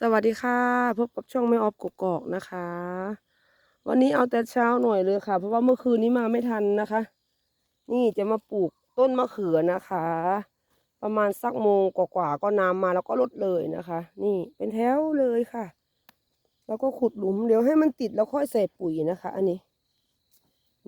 สวัสดีค่ะ พบกับช่องแม่ออฟกกอกนะคะ วันนี้เอาแต่เช้าหน่อยเลยค่ะ เพราะว่าเมื่อคืนนี้มาไม่ทันนะคะ นี่จะมาปลูกต้นมะเขือนะคะ ประมาณสักโมงกว่าๆก็น้ำมาแล้วก็ลดเลยนะคะ นี่เป็นแถวเลยค่ะ แล้วก็ขุดหลุมเดี๋ยวให้มันติดแล้วค่อยใส่ปุ๋ยนะคะ อันนี้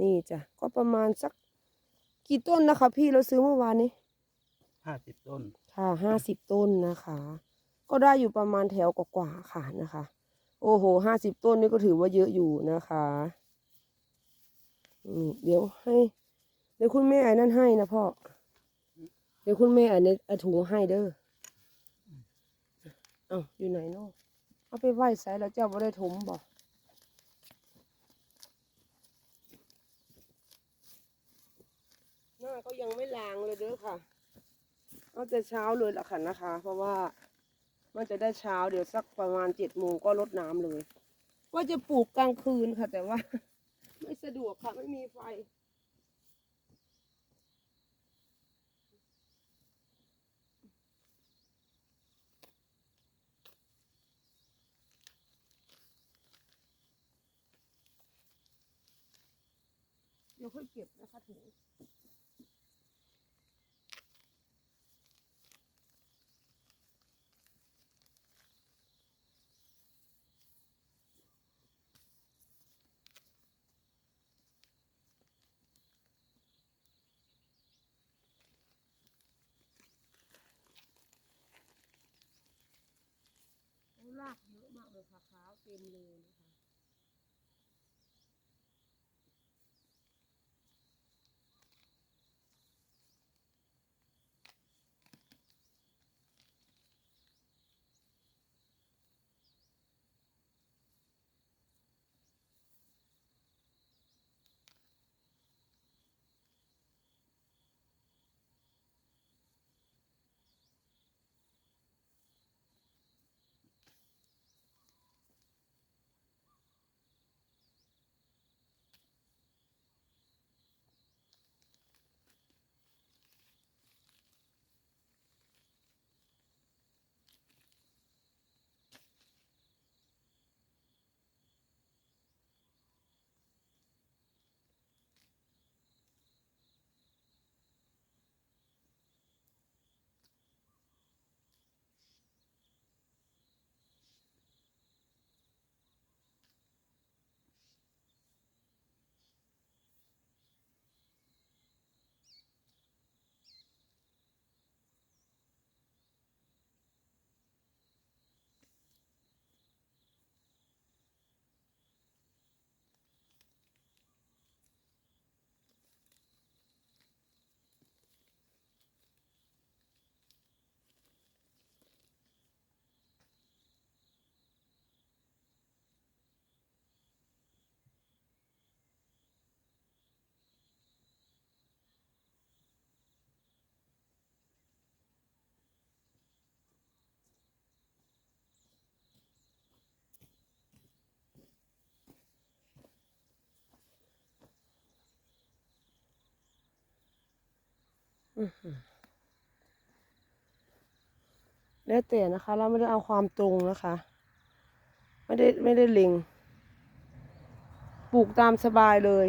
นี่จ้ะก็ประมาณสักกี่ต้นนะคะ พี่เราซื้อเมื่อวานนี้ห้าสิบต้น ค่ะห้าสิบต้นนะคะ ก็ได้อยู่ประมาณแถวกว่าๆค่ะนะคะ โอ้โหห้าสิบต้นนี่ก็ถือว่าเยอะอยู่นะคะเดี๋ยวให้เดี๋ยวคุณแม่ไอ้นั่นให้นะพ่อเดี๋ยวคุณแม่ไอ้ในเอาถุงให้เด้อเอาอยู่ไหนเนาะเอาไปไหว้ใส่แล้วเจ้าบ่ได้ถมบอกหน้าก็ยังไม่ล้างเลยเด้อค่ะ เอาแต่เช้าเลยละค่ะนะคะ เพราะว่า มันจะได้เช้าเดี๋ยวสักประมาณเจ็ดโมงก็ลดน้ำเลย ว่าจะปลูกกลางคืนค่ะ แต่ว่า ไม่สะดวกค่ะ ไม่มีไฟ เดี๋ยวค่อยเก็บนะคะถุงากเยอะมากเลยค่ะขาวเต็มเลยนะ แล้วแต่นะคะ เราไม่ได้เอาความตรงนะคะ ไม่ได้ไม่ได้เล็งปลูกตามสบายเลย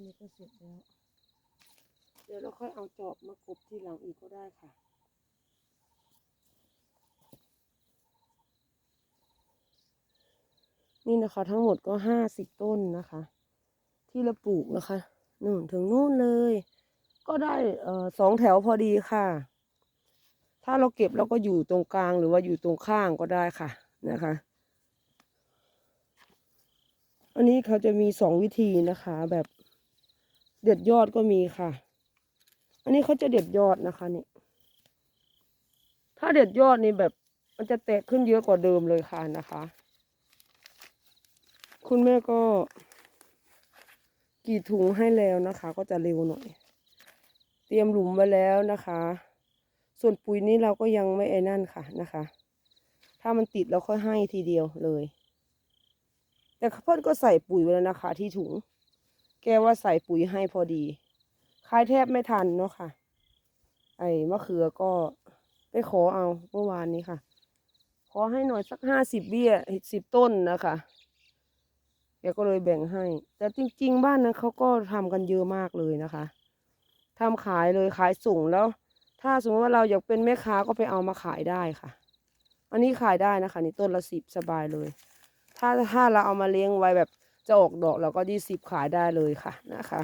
นนี้ก็เสร็จแล้ว เดี๋ยวเราค่อยเอาจอบมากบที่หลังอีกก็ได้ค่ะนี่นะคะทั้งหมดก็ห้าสิบต้นนะคะ ที่เราปลูกนะคะนู่นถึงนู่นเลย ก็ได้เอ่อสองแถวพอดีค่ะ ถ้าเราเก็บเราก็อยู่ตรงกลางหรือว่าอยู่ตรงข้างก็ได้ค่ะนะคะ อันนี้เขาจะมีสองวิธีนะคะ แบบ เด็ดยอดก็มีค่ะ อันนี้เขาจะเด็ดยอดนะคะนี่ ถ้าเด็ดยอดนี่แบบมันจะแตกขึ้นเยอะกว่าเดิมเลยค่ะนะคะ คุณแม่ก็กรีดถุงให้แล้วนะคะ ก็จะเร็วหน่อย เตรียมหลุมไว้แล้วนะคะ ส่วนปุ๋ยนี้เราก็ยังไม่ไอ้นั่นค่ะนะคะ ถ้ามันติดเราค่อยให้ทีเดียวเลย แต่เพื่อนก็ใส่ปุ๋ยไว้แล้วนะคะ ที่ถุง แกว่าใส่ปุ๋ยให้พอดีคายแทบไม่ทันเนาะค่ะ ไอ้มะเขือก็ไปขอเอาเมื่อวานนี้ค่ะ ขอให้หน่อยสักห้าสิบเบี้ยสิบต้นนะคะแกก็เลยแบ่งให้ แต่จริง ๆ บ้านนั้นเขาก็ทำกันเยอะมากเลยนะคะทำขายเลยขายส่งแล้ว ถ้าสมมติว่าเราอยากเป็นแม่ค้าก็ไปเอามาขายได้ค่ะ อันนี้ขายได้นะคะ นี่ต้นละสิบสบายเลย ถ้าถ้าเราเอามาเลี้ยงไว้แบบ จะออกดอกเราก็ยี่สิบขายได้เลยค่ะนะคะ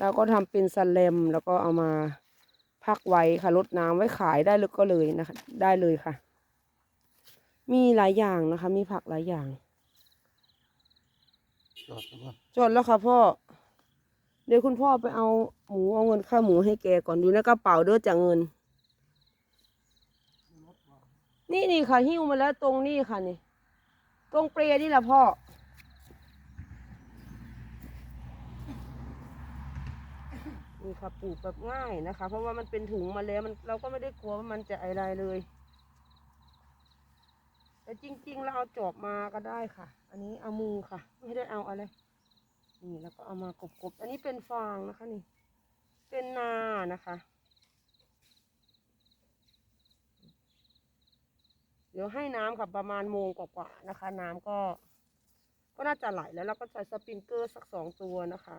เราก็ทำเป็นสแลมแล้วก็เอามาพักไว้ค่ะลดน้ำไว้ขายได้เลยก็เลยนะคะ ได้เลยค่ะ มีหลายอย่างนะคะ มีผักหลายอย่างจอดแล้วก็จดแล้วค่ะพ่อ เดี๋ยวคุณพ่อไปเอาหมูเอาเงินค่าหมูให้แกก่อนดูในกระเป๋าเด้อจากเงิน นี่นี่ค่ะหิ้วมาแล้วตรงนี่ค่ะนี่ ตรงเปรย์นี่แหละพ่อ นี่ค่ะปลูกแบบง่ายนะคะ เพราะว่ามันเป็นถุงมาแล้วมันเราก็ไม่ได้กลัวว่ามันจะอะไรเลย แต่จริง ๆ เราเอาจอบมาก็ได้ค่ะ อันนี้เอามือค่ะ ไม่ได้เอาอะไร นี่แล้วก็เอามากบๆอันนี้เป็นฟางนะคะนี่ เป็นนานะคะ เดี๋ยวให้น้ำค่ะประมาณโมงกว่าๆนะคะ น้ำก็ ก็น่าจะไหลแล้วเราก็ใส่สปริงเกอร์สักสองตัวนะคะ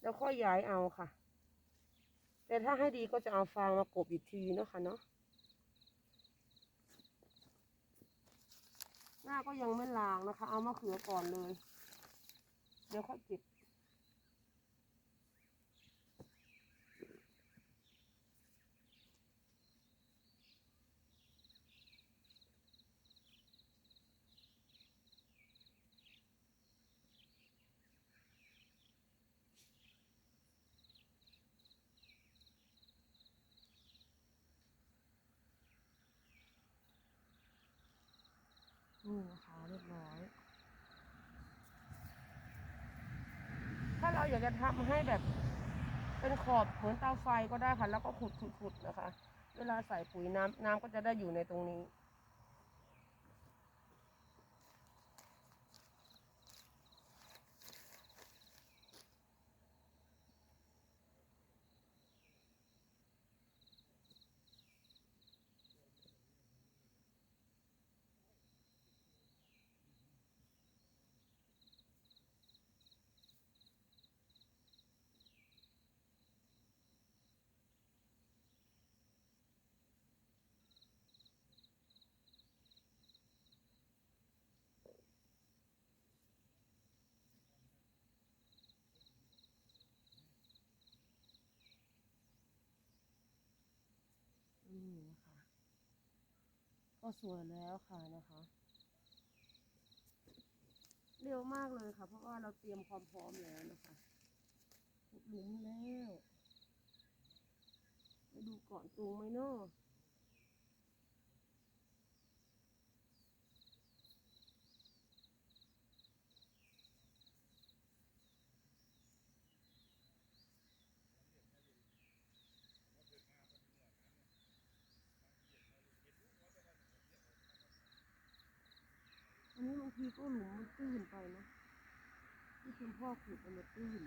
แล้วค่อยย้ายเอาค่ะ แต่ถ้าให้ดีก็จะเอาฟางมากบอีกทีเนาะค่ะเนาะหน้าก็ยังไม่ล้างนะคะ เอามะเขือก่อนเลย เดี๋ยวค่อยเก็บ นี่นะคะเรียบร้อย ถ้าเราอยากจะทำให้แบบ เป็นขอบเหมือนเตาไฟก็ได้ค่ะ แล้วก็ขุดขุดขุดนะคะ เวลาใส่ปุ๋ยน้ำน้ำก็จะได้อยู่ในตรงนี้นะคะ ก็สวยแล้วค่ะนะคะ เร็วมากเลยค่ะ เพราะว่าเราเตรียมความพร้อมแล้วนะคะขุดหลุมแล้วไปดูก่อนตูงไหมเนาะ ทีก็หลุมมันตื้นไปนะที่คุณพ่อขุดมันตื้น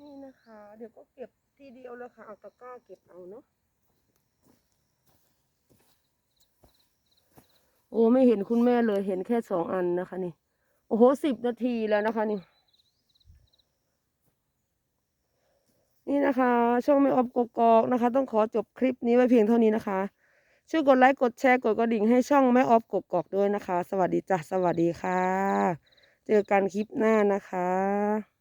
นี่นะคะ เดี๋ยวก็เก็บทีเดียวเลยค่ะ เอาตะกร้าเก็บเอาเนาะโอ้ไม่เห็นคุณแม่เลยเห็นแค่สองอันนะคะ นี่ โอ้โหสิบนาทีแล้วนะคะนี่ นี่นะคะ ช่องไม่ออฟกกอกนะคะ ต้องขอจบคลิปนี้ไว้เพียงเท่านี้นะคะ ช่วยกดไลค์กดแชร์กดกระดิ่งให้ช่องแม่ออฟกกอกด้วยนะคะ สวัสดีจ้ะสวัสดีค่ะ เจอกันคลิปหน้านะคะ